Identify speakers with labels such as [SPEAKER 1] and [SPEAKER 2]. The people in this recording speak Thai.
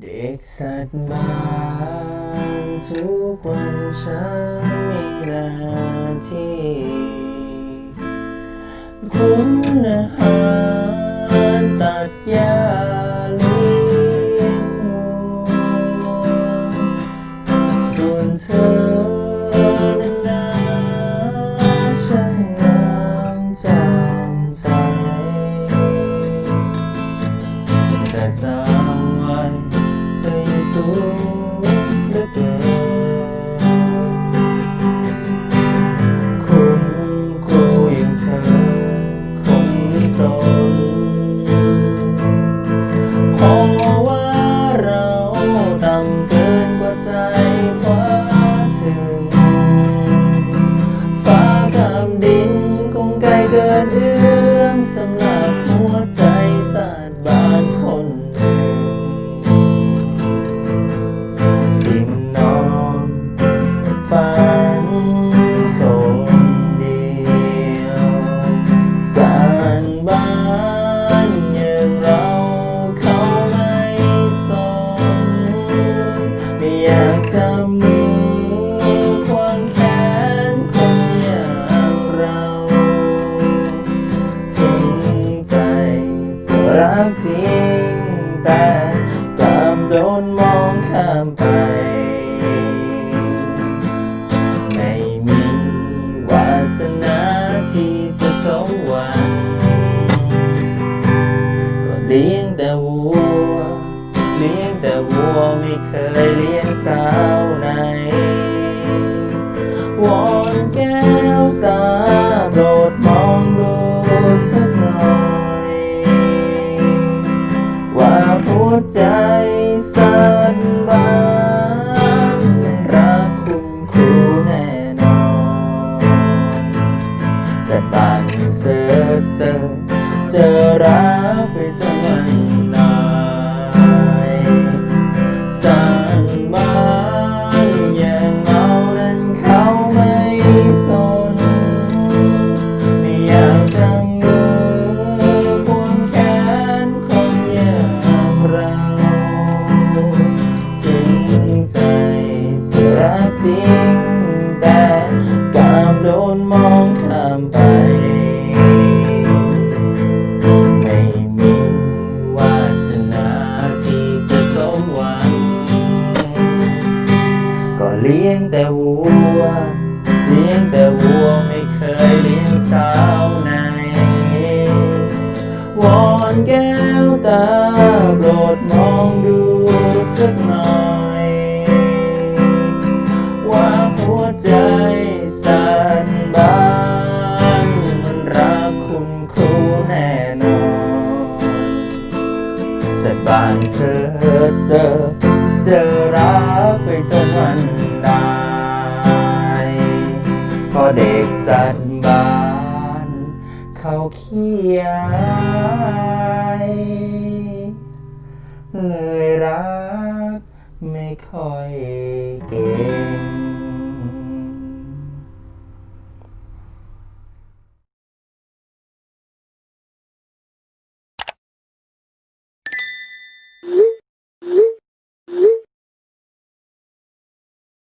[SPEAKER 1] เด็กสัตว์บ้านทุกวันฉันมีหน้าที่คุมอาหารตัดหญ้าเลี้ยงวัวส่วนเธอแต่สา อ ฝันคนเดียวสานบ้านอย่างเราเขาไม่สนไม่อยากจะมือควางแขนคนอย่างเราถึงใจจะรักจริงแต่ ลี้ยงแต่วัว เลี้ยงแต่วัวไม่เคยเลี้ยงสาวไหนวอนแก้วตาโปรดมองดูสักหน่อย ว่าหัวใจสั่นบ้านรักคุณครูแน่นอนสะบันเสือเสือ จอรักไปจนวันตายสั่นบ้านอย่างเมานั้นเขาไม่สน ไม่อยากจะมือควงแขนคนอย่างเรา ถึงใจจะรักจริง เลี้ยงแต่วัว เลี้ยงแต่วัวไม่เคยเลี้ยงสาวไหนวอนแก้วตาโปรดมองดูสักหน่อย ว่าหัวใจสั่นบ้านมันรักคุณครูแน่นอนสบานเซอเซอเจอรักไปจนวัน ตายเพอเด็กสัตว์บ้าน เขาเขียาย